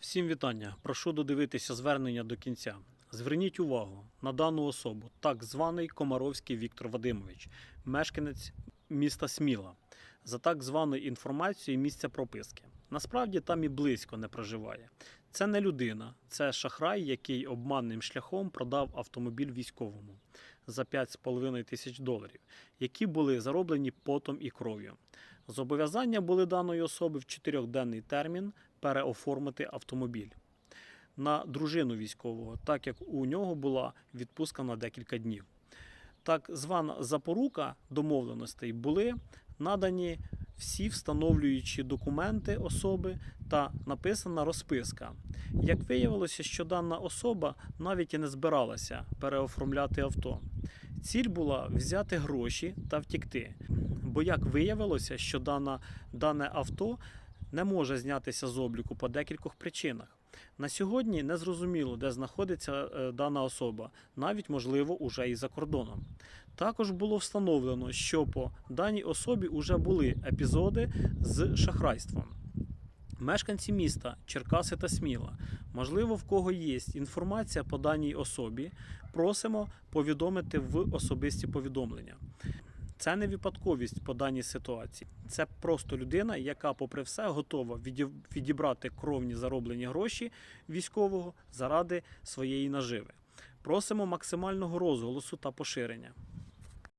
Всім вітання. Прошу додивитися звернення до кінця. Зверніть увагу на дану особу, так званий Комаровський Віктор Вадимович, мешканець міста Сміла, за так званою інформацією місця прописки. Насправді там і близько не проживає. Це не людина, це шахрай, який обманним шляхом продав автомобіль військовому за 5,5 тисяч доларів, які були зароблені потом і кров'ю. Зобов'язання були даної особи в чотирьохденний термін переоформити автомобіль на дружину військового, так як у нього була відпустка на декілька днів. Так звана запорука домовленостей були надані всі встановлюючі документи особи та написана розписка. Як виявилося, що дана особа навіть і не збиралася переоформляти авто. Ціль була взяти гроші та втікти. Бо як виявилося, що дана, дане авто не може знятися з обліку по декількох причинах. На сьогодні не зрозуміло, де знаходиться е, дана особа, навіть можливо уже і за кордоном. Також було встановлено, що по даній особі вже були епізоди з шахрайством. Мешканці міста Черкаси та Сміла, можливо, в кого є інформація по даній особі, просимо повідомити в особисті повідомлення. Це не випадковість по даній ситуації. Це просто людина, яка, попри все, готова відібрати кровні зароблені гроші військового заради своєї наживи. Просимо максимального розголосу та поширення.